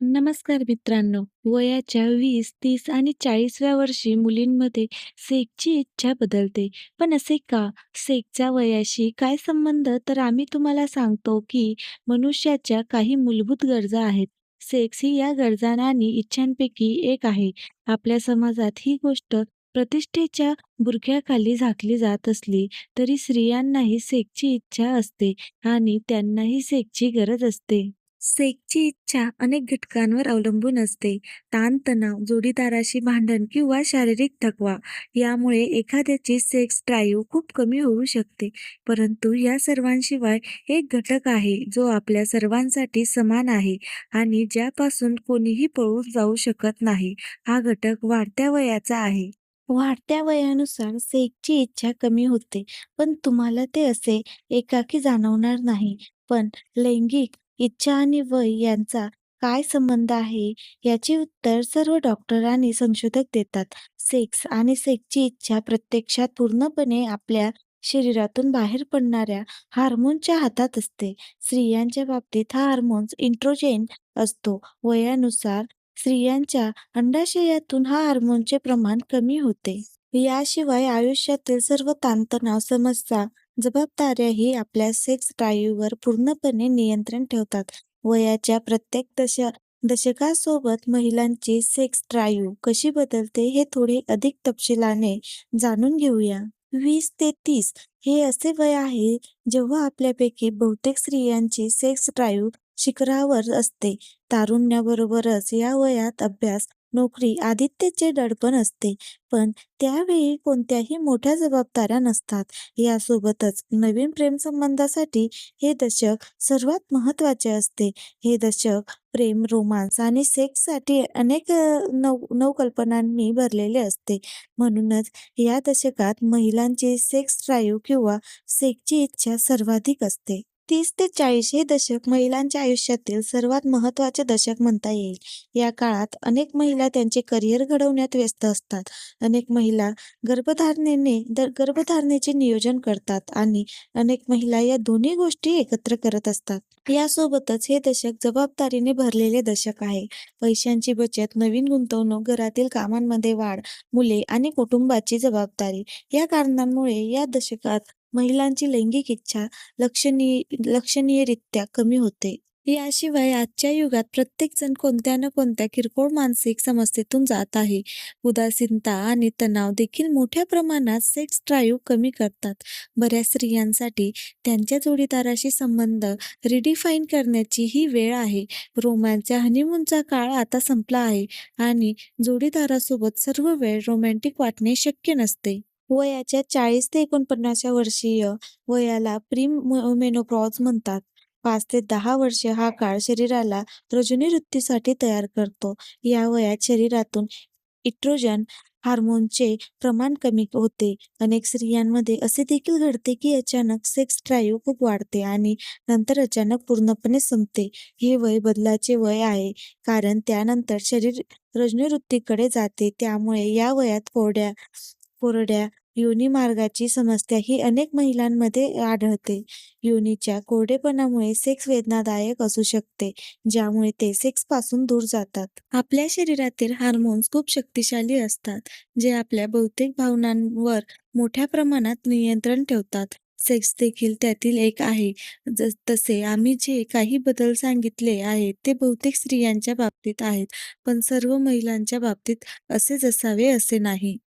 नमस्कार मित्रांनो. वयाच्या 20, 30 आणि 40व्या वर्षी मुलींमध्ये सेक्सची इच्छा बदलते. पण असे का? सेक्सचा वयाशी काय संबंध? तर आम्ही तुम्हाला सांगतो, की मनुष्याच्या काही मूलभूत गरजा आहेत. सेक्स ही या गरजा आणि इच्छांपैकी एक आहे. आपल्या समाजात ही गोष्ट प्रतिष्ठेच्या बुरख्याखाली झाकली जात असली, तरी स्त्रियांनाही सेक्सची इच्छा असते आणि त्यांनाही सेक्सची गरज असते. सेक्सची इच्छा अनेक घटकांवर अवलंबून असते. ताणतणाव, जोडीदाराशी भांडण किंवा शारीरिक थकवा यामुळे एखाद्याची सेक्स ड्राईव्ह खूप कमी होऊ शकते. परंतु या सर्वांशिवाय एक घटक आहे, जो आपल्या सर्वांसाठी समान आहे आणि ज्यापासून कोणीही पळून जाऊ शकत नाही. हा घटक वाढत्या वयाचा आहे. वाढत्या वयानुसार सेक्सची इच्छा कमी होते, पण तुम्हाला ते असे एकाकी जाणवणार नाही. पण लैंगिक इच्छा आणि वय यांचा काय संबंध आहे? याचे उत्तर सर्व डॉक्टर आणि संशोधक देतात. सेक्स आणि सेक्सची इच्छा प्रत्यक्षात पूर्णपणे आपल्या शरीरातून बाहेर पडणाऱ्या हार्मोनच्या हातात असते. स्त्रियांच्या बाबतीत हा हार्मोन इस्ट्रोजेन असतो. वयानुसार स्त्रियांच्या अंडाशयातून हा हार्मोनचे प्रमाण कमी होते. याशिवाय आयुष्यातील सर्व ताणतणाव, समस्या, जबाबदाऱ्याही आपल्या सेक्स ड्राईव्हवर पूर्णपणे नियंत्रण ठेवतात. वयाच्या प्रत्येक दश दशकासोबत महिलांची सेक्स ड्राईव्ह कशी बदलते हे थोडे अधिक तपशिलाने जाणून घेऊया. वीस ते तीस हे असे वय आहे जेव्हा आपल्यापैकी बहुतेक स्त्रियांची सेक्स ड्राईव्ह शिखरावर असते. तारुण्याबरोबरच या वयात अभ्यास, नोकरी, आदित्यचे दडपण असते, पण त्यावेळी कोणत्याही मोठ्या जबाबदाऱ्या नसतात. यासोबतच नवीन प्रेमसंबंधासाठी हे दशक सर्वात महत्त्वाचे असते. हे दशक प्रेम, रोमान्स आणि सेक्ससाठी अनेक नव नवकल्पनांनी भरलेले असते. म्हणूनच या दशकात महिलांची सेक्स ड्राईव्ह किंवा सेक्सची इच्छा सर्वाधिक असते. तीस ते चाळीस हे दशक महिलांच्या आयुष्यातील सर्वात महत्त्वाचे दशक म्हणता येईल. या काळात अनेक महिला त्यांचे करिअर घडवण्यात व्यस्त असतात. अनेक महिला गर्भधारणेने गर्भधारणेचे नियोजन करतात आणि अनेक महिला या दोन्ही गोष्टी एकत्र करत असतात. यासोबतच हे दशक जबाबदारीने भरलेले दशक आहे. पैशांची बचत, नवीन गुंतवणूक, घरातील कामांमध्ये वाढ, मुले आणि कुटुंबाची जबाबदारी या कारणांमुळे या दशकात महिलांची लैंगिक इच्छा लक्षणीय लक्षणीयरित्या कमी होते. याशिवाय आजच्या युगात प्रत्येकजण कोणत्या ना कोणत्या किरकोळ मानसिक समस्येतून जात आहे. उदासीनता आणि तणाव देखील मोठ्या प्रमाणात सेक्स ड्राईव्ह कमी करतात. बऱ्याच स्त्रियांसाठी त्यांच्या जोडीदाराशी संबंध रिडिफाईन करण्याची ही वेळ आहे. रोमॅनच्या हनीमूनचा काळ आता संपला आहे आणि जोडीदारासोबत सर्व वेळ रोमॅन्टिक वाटणे शक्य नसते. वयाच्या चाळीस ते एकोणपन्नास वर्षीय वयाला प्री मेनोपॉज म्हणतात. पाच ते दहा वर्षे हा काळ शरीराला रजोनिवृत्तीसाठी तयार करतो. या वयात शरीरातून इट्रोजन हार्मोनचे प्रमाण कमी होते. अनेक स्त्रियांमध्ये असे देखील घडते की अचानक सेक्स ड्राईव्ह खूप वाढते आणि नंतर अचानक पूर्णपणे संपते. हे वय बदलाचे वय आहे, कारण त्यानंतर शरीर रजोनिवृत्तीकडे जाते. त्यामुळे या वयात कोरड्या कोरड्या योनिमार्गाची समस्या ही अनेक महिलांमध्ये आढळते. योनीच्या कोरडेपणामुळे सेक्स वेदनादायक असू शकते, ज्यामुळे ते सेक्सपासून दूर जातात. आपल्या शरीरातील हार्मोन्स खूप शक्तिशाली असतात, जे आपल्या बहुतेक भावनांवर मोठ्या प्रमाणात नियंत्रण ठेवतात. सेक्स देखील त्यातील एक आहे. तसे आम्ही जे काही बदल सांगितले आहेत ते बहुतेक स्त्रियांच्या बाबतीत आहेत, पण सर्व महिलांच्या बाबतीत असेच असावे असे नाही.